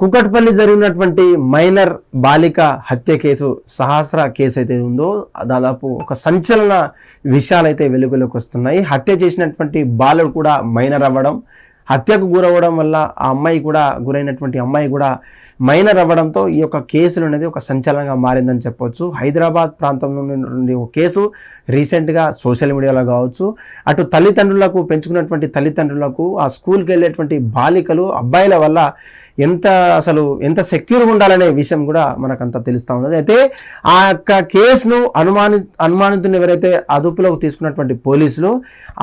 కుకట్పల్లి జరిగినటువంటి మైనర్ బాలిక హత్య కేసు సహస్ర కేసు అయితే ఉందో దాదాపు ఒక సంచలన విషయాలు అయితే వెలుగులోకి వస్తున్నాయి. హత్య చేసినటువంటి బాలుడు కూడా మైనర్ అవ్వడం హత్యకు గురవ్వడం వల్ల ఆ అమ్మాయి కూడా గురైనటువంటి అమ్మాయి కూడా మైనర్ అవ్వడంతో ఈ యొక్క కేసులు అనేది ఒక సంచలనంగా మారిందని చెప్పొచ్చు. హైదరాబాద్ ప్రాంతంలో ఉన్నటువంటి ఒక కేసు రీసెంట్గా సోషల్ మీడియాలో కావచ్చు. అటు తల్లిదండ్రులకు పెంచుకున్నటువంటి తల్లిదండ్రులకు ఆ స్కూల్కి వెళ్ళేటువంటి బాలికలు అబ్బాయిల వల్ల ఎంత అసలు ఎంత సెక్యూర్గా ఉండాలనే విషయం కూడా మనకంతా తెలుస్తూ ఉన్నది. అయితే ఆ యొక్క కేసును అనుమాని అనుమానితుని ఎవరైతే అదుపులోకి తీసుకున్నటువంటి పోలీసులు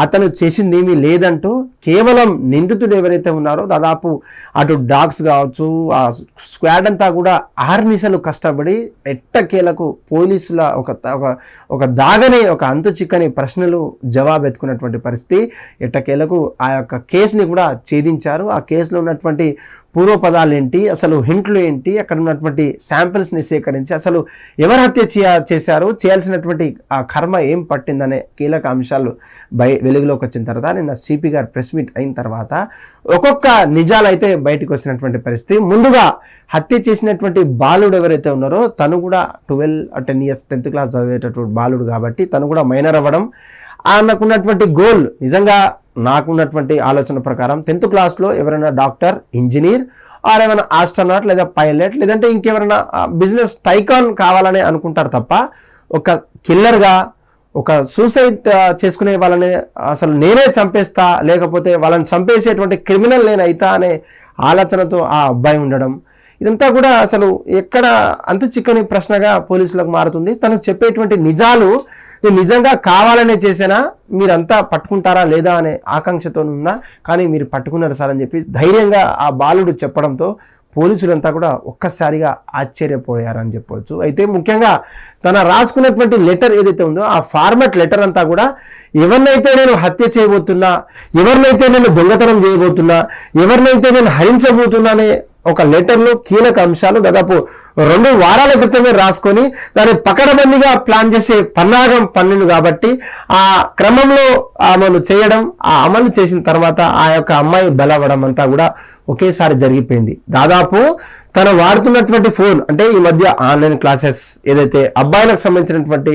అతను చేసింది ఏమీ లేదంటూ కేవలం నిందితుడు ఎవరైతే ఉన్నారో దాదాపు అటు డాగ్స్ కావచ్చు ఆ స్క్వాడ్ అంతా కూడా ఆర్నిసలు కష్టపడి ఎట్టకేలకు పోలీసుల ఒక ఒక- ఒక దాగని ఒక అంతు చిక్కని ప్రశ్నలు జవాబు ఎత్తుకున్నటువంటి పరిస్థితి. ఎట్టకేలకు ఆ యొక్క కేసుని కూడా ఛేదించారు. ఆ కేసులో ఉన్నటువంటి పూర్వపదాలు ఏంటి అసలు హింట్లు ఏంటి అక్కడ ఉన్నటువంటి శాంపిల్స్ని సేకరించి అసలు ఎవరు హత్య చేయ చేశారు చేయాల్సినటువంటి ఆ కర్మ ఏం పట్టిందనే కీలక అంశాలు బయ వెలుగులోకి వచ్చిన తర్వాత నిన్న సిపి గారు ప్రెస్ మీట్ అయిన తర్వాత ఒక్కొక్క నిజాలు అయితే బయటకు వచ్చినటువంటి పరిస్థితి. ముందుగా హత్య చేసినటువంటి బాలుడు ఎవరైతే ఉన్నారో తను కూడా twelve ten years tenth class చదివేటటువంటి బాలుడు కాబట్టి తను కూడా మైనర్ అవ్వడం ఆయనకున్నటువంటి గోల్ నిజంగా నాకున్నటువంటి ఆలోచన ప్రకారం టెన్త్ క్లాస్లో ఎవరైనా డాక్టర్ ఇంజనీర్ ఆర్ ఏమైనా ఆస్ట్రనాట్ లేదా పైలట్ లేదంటే ఇంకెవరైనా బిజినెస్ టైకాన్ కావాలని అనుకుంటారు తప్ప ఒక కిల్లర్గా ఒక సూసైడ్ చేసుకునే వాళ్ళని అసలు నేనే చంపేస్తా లేకపోతే వాళ్ళని చంపేసేటువంటి క్రిమినల్ నేను అవుతా అనే ఆలోచనతో ఆ అబ్బాయి ఉండడం ఇదంతా కూడా అసలు ఎక్కడ అంతు చిక్కని ప్రశ్నగా పోలీసులకు మారుతుంది. తను చెప్పేటువంటి నిజాలు నేను నిజంగా కావాలనే చేసేనా? మీరంతా పట్టుకుంటారా లేదా అనే ఆకాంక్షతో ఉన్నా కానీ మీరు పట్టుకున్నారు సార్ అని చెప్పి ధైర్యంగా ఆ బాలుడు చెప్పడంతో పోలీసులంతా కూడా ఒక్కసారిగా ఆశ్చర్యపోయారని చెప్పవచ్చు అయితే ముఖ్యంగా తన రాసుకున్నటువంటి లెటర్ ఏదైతే ఉందో ఆ ఫార్మట్ లెటర్ అంతా కూడా ఎవరినైతే నేను హత్య చేయబోతున్నా ఎవరినైతే నేను దొంగతనం చేయబోతున్నా ఎవరినైతే నేను హరించబోతున్నా అనే ఒక లెటర్లో కీలక అంశాలు దాదాపు రెండు వారాల క్రితమే రాసుకొని దాన్ని పకడబందిగా ప్లాన్ చేసే పన్నాగం పన్నెండు కాబట్టి ఆ క్రమంలో అమలు చేయడం ఆ అమలు చేసిన తర్వాత ఆ యొక్క అమ్మాయి బలవడం అంతా కూడా ఒకేసారి జరిగిపోయింది. దాదాపు తను వాడుతున్నటువంటి ఫోన్ అంటే ఈ మధ్య ఆన్లైన్ క్లాసెస్ ఏదైతే అబ్బాయిలకు సంబంధించినటువంటి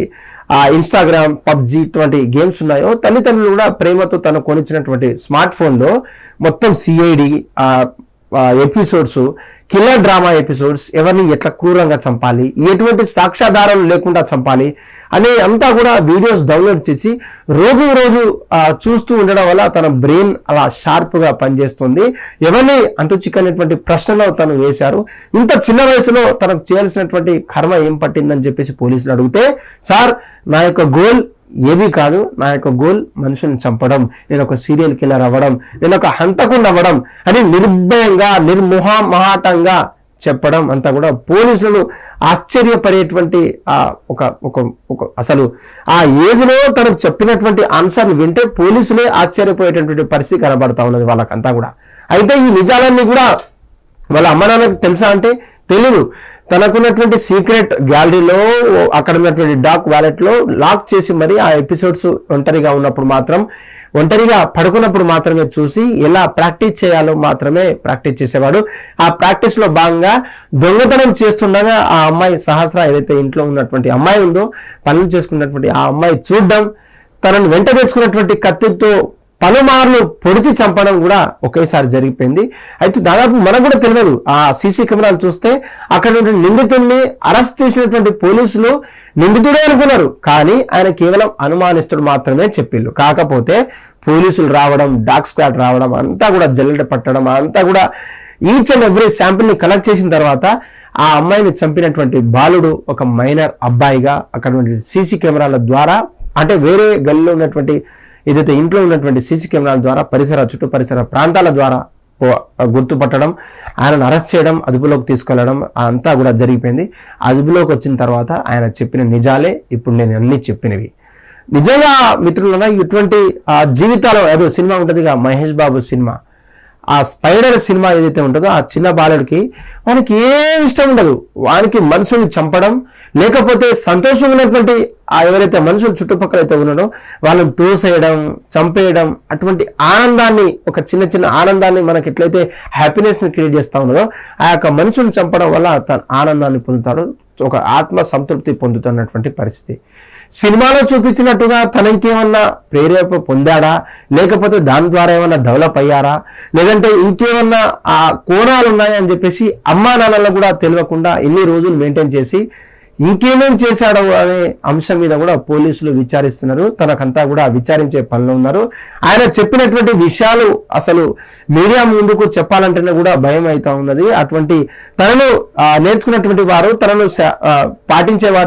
ఆ ఇన్స్టాగ్రామ్ పబ్జి ఇటువంటి గేమ్స్ ఉన్నాయో తల్లిదండ్రులు కూడా ప్రేమతో తను కొనిచ్చినటువంటి స్మార్ట్ ఫోన్లో మొత్తం CID episodes killer drama episodes ఎవరిని ఎట్లా క్రూరంగా చంపాలి ఎటువంటి సాక్ష్యాధారాలు లేకుండా చంపాలి అనే అంతా కూడా వీడియోస్ డౌన్లోడ్ చేసి రోజు రోజు చూస్తూ ఉండడం వల్ల తన బ్రెయిన్ అలా షార్ప్గా పనిచేస్తుంది. ఎవరిని అంతు చిక్కనటువంటి ప్రశ్నలో తను వేశారు. ఇంత చిన్న వయసులో తనకు చేయాల్సినటువంటి కర్మ ఏం పట్టిందని చెప్పేసి పోలీసులు అడిగితే సార్ నా యొక్క గోల్ ఏది కాదు నా యొక్క గోల్ మనుషుల్ని చంపడం నేను ఒక సీరియల్ కిల్లర్ అవ్వడం నేను ఒక హంతకుండా అవ్వడం అని నిర్భయంగా నిర్మోహమాటంగా చెప్పడం అంతా కూడా పోలీసులను ఆశ్చర్యపడేటువంటి ఆ ఒక ఒక ఒక అసలు ఆ ఏజ్లో తనకు చెప్పినటువంటి ఆన్సర్ని వింటే పోలీసులే ఆశ్చర్యపోయేటటువంటి పరిస్థితి కనబడతా ఉన్నది వాళ్ళకంతా కూడా. అయితే ఈ నిజాలన్నీ కూడా వాళ్ళ అమ్మ నాన్నకు తెలుసా అంటే తెలీదు. తనకున్నటువంటి సీక్రెట్ గ్యాలరీలో అక్కడ ఉన్నటువంటి డాక్ వ్యాలెట్లో లాక్ చేసి మరి ఆ ఎపిసోడ్స్ ఒంటరిగా ఉన్నప్పుడు మాత్రం ఒంటరిగా పడుకున్నప్పుడు మాత్రమే చూసి ఎలా ప్రాక్టీస్ చేయాలో మాత్రమే ప్రాక్టీస్ చేసేవాడు. ఆ ప్రాక్టీస్లో భాగంగా దొంగతనం చేస్తుండగా ఆ అమ్మాయి సహస్ర ఏదైతే ఇంట్లో ఉన్నటువంటి అమ్మాయి ఉందో పనులు చేసుకున్నటువంటి ఆ అమ్మాయి చూడడం తనను వెంట తెచ్చుకున్నటువంటి కత్తితో పలుమార్లు పొడిచి చంపడం కూడా ఒకేసారి జరిగిపోయింది. అయితే దాదాపు మనకు కూడా తెలియదు ఆ సీసీ కెమెరాలు చూస్తే అక్కడ ఉన్న నిందితుడిని అరెస్ట్ చేసినటువంటి పోలీసులు నిందితుడే అనుకున్నారు. కానీ ఆయన కేవలం అనుమానిస్తుడు మాత్రమే చెప్పిళ్ళు. కాకపోతే పోలీసులు రావడం డాగ్ స్క్వాడ్ రావడం అంతా కూడా జల్లెడ పట్టడం అంతా కూడా ఈచ్ అండ్ ఎవ్రీ శాంపిల్ని కలెక్ట్ చేసిన తర్వాత ఆ అమ్మాయిని చంపినటువంటి బాలుడు ఒక మైనర్ అబ్బాయిగా అక్కడ సీసీ కెమెరాల ద్వారా అంటే వేరే గల్లీలో ఉన్నటువంటి ఏదైతే ఇంట్లో ఉన్నటువంటి సీసీ కెమెరాల ద్వారా పరిసర చుట్టూ పరిసర ప్రాంతాల ద్వారా గుర్తుపట్టడం ఆయనను అరెస్ట్ చేయడం అదుపులోకి తీసుకెళ్ళడం అంతా కూడా జరిగిపోయింది. అదుపులోకి వచ్చిన తర్వాత ఆయన చెప్పిన నిజాలే ఇప్పుడు నేను అన్ని చెప్పినవి. నిజంగా మిత్రులన్నా ఇటువంటి ఆ జీవితాలు ఏదో సినిమా ఉంటుందిగా మహేష్ బాబు సినిమా. ఆ స్పైడర్ సినిమా ఏదైతే ఉంటుందో ఆ చిన్న బాలుడికి వానికి ఏం ఇష్టం ఉండదు. వానికి మనుషుల్ని చంపడం లేకపోతే సంతోషంగా ఉన్నటువంటి ఆ ఎవరైతే మనుషులు చుట్టుపక్కల అయితే ఉన్నాడో వాళ్ళని తోసేయడం చంపేయడం అటువంటి ఆనందాన్ని ఒక చిన్న చిన్న ఆనందాన్ని మనకి ఎట్లయితే హ్యాపీనెస్ని క్రియేట్ చేస్తా ఉన్నదో ఆ యొక్క మనుషుల్ని చంపడం వల్ల తన ఆనందాన్ని పొందుతాడు ఒక ఆత్మ సంతృప్తి పొందుతున్నటువంటి పరిస్థితి. సినిమాలో చూపించినట్టుగా తన ఇంకేమన్నా ప్రేరేప పొందాడా? లేకపోతే దాని ద్వారా ఏమన్నా డెవలప్ అయ్యారా? లేదంటే ఇంకేమన్నా ఆ కోణాలు ఉన్నాయా అని చెప్పేసి అమ్మా నాన్నలు కూడా తెలియకుండా ఎన్ని రోజులు మెయింటైన్ చేసి ఇంకేమేం చేశాడు అనే అంశం మీద కూడా పోలీసులు విచారిస్తున్నారు. తనకంతా కూడా విచారించే పనిలో ఉన్నారు. ఆయన చెప్పినటువంటి విషయాలు అసలు మీడియా ముందుకు చెప్పాలంటేనే కూడా భయం అవుతా ఉన్నది. అటువంటి తనను నేర్చుకున్నటువంటి వారు తనను స-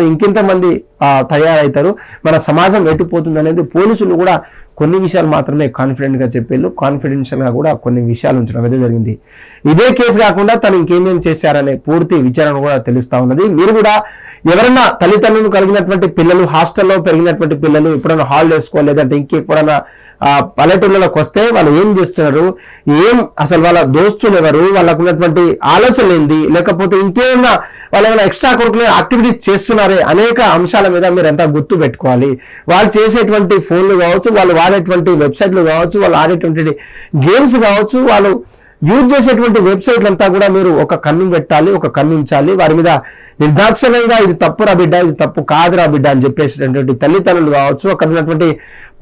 ఇంకెంతమంది తయారవుతారు మన సమాజం ఎటుపోతుంది అనేది పోలీసులు కూడా కొన్ని విషయాలు మాత్రమే కాన్ఫిడెంట్గా చెప్పేళ్ళు. కాన్ఫిడెన్షియల్గా కూడా కొన్ని విషయాలు ఉంచడం అయితే జరిగింది. ఇదే కేసు కాకుండా తను ఇంకేమేం చేశారనే పూర్తి విచారణ కూడా తెలుస్తూ ఉన్నది. మీరు కూడా ఎవరైనా తల్లిదండ్రులు కలిగినటువంటి పిల్లలు హాస్టల్లో పెరిగినటువంటి పిల్లలు ఎప్పుడైనా హాలిడేస్కో లేదంటే ఇంకెప్పుడైనా పల్లెటూళ్ళలోకి వస్తే వాళ్ళు ఏం చేస్తున్నారు? ఏం అసలు వాళ్ళ దోస్తులు ఎవరు? వాళ్ళకు ఉన్నటువంటి ఆలోచనలు ఏంది? లేకపోతే ఇంకేమైనా వాళ్ళు ఏమైనా ఎక్స్ట్రా కరికులర్ యాక్టివిటీస్ చేస్తున్నారే అనేక అంశాల మీద మీరు ఎంత గుర్తు పెట్టుకోవాలి. వాళ్ళు చేసేటువంటి ఫోన్లు కావచ్చు వాళ్ళు వాడేటువంటి వెబ్సైట్లు కావచ్చు వాళ్ళు ఆడేటువంటి గేమ్స్ కావచ్చు వాళ్ళు యూజ్ చేసేటువంటి వెబ్సైట్లు అంతా కూడా మీరు ఒక కన్ను పెట్టాలి ఒక కన్ను ఉంచాలి. వారి మీద నిర్దాక్షిణ్యంగా ఇది తప్పురా బిడ్డ ఇది తప్పు కాదురా బిడ్డ అని చెప్పేసినటువంటి తల్లిదండ్రులు కావచ్చు అక్కడ ఉన్నటువంటి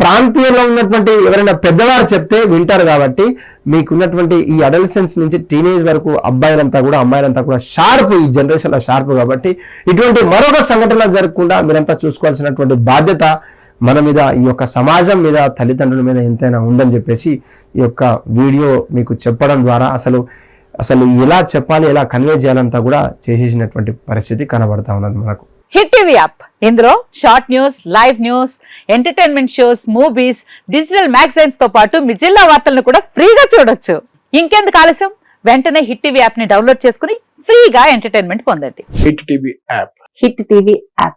ప్రాంతీయంలో ఉన్నటువంటి ఎవరైనా పెద్దవారు చెప్తే వింటారు కాబట్టి మీకున్నటువంటి ఈ అడల్సెన్స్ నుంచి టీనేజ్ వరకు అబ్బాయిలంతా కూడా అమ్మాయిలంతా కూడా షార్ప్ ఈ జనరేషన్లో షార్ప్ కాబట్టి ఇటువంటి మరొక సంఘటన జరగకుండా మీరంతా చూసుకోవాల్సినటువంటి బాధ్యత మన మీద ఈ యొక్క సమాజం మీద తల్లిదండ్రుల మీద ఎంతైనా ఉందని చెప్పేసి ఈ యొక్క వీడియో మీకు చెప్పడం ద్వారా అసలు అసలు ఎలా చెప్పాలి ఎలా కన్వే చేయాలంతా కూడా చేసేసినటువంటి పరిస్థితి కనబడతా ఉన్నది మనకు. Hit TV app. ఇందులో short news live news entertainment shows movies digital మ్యాగజైన్స్తో పాటు మీ జిల్లా వార్తలను కూడా ఫ్రీగా చూడొచ్చు. ఇంకెందుకు ఆలస్యం? వెంటనే హిట్ టీవీ యాప్ని డౌన్లోడ్ చేసుకుని ఫ్రీగా ఎంటర్టైన్మెంట్ పొందండి. Hit TV app. Hit TV app.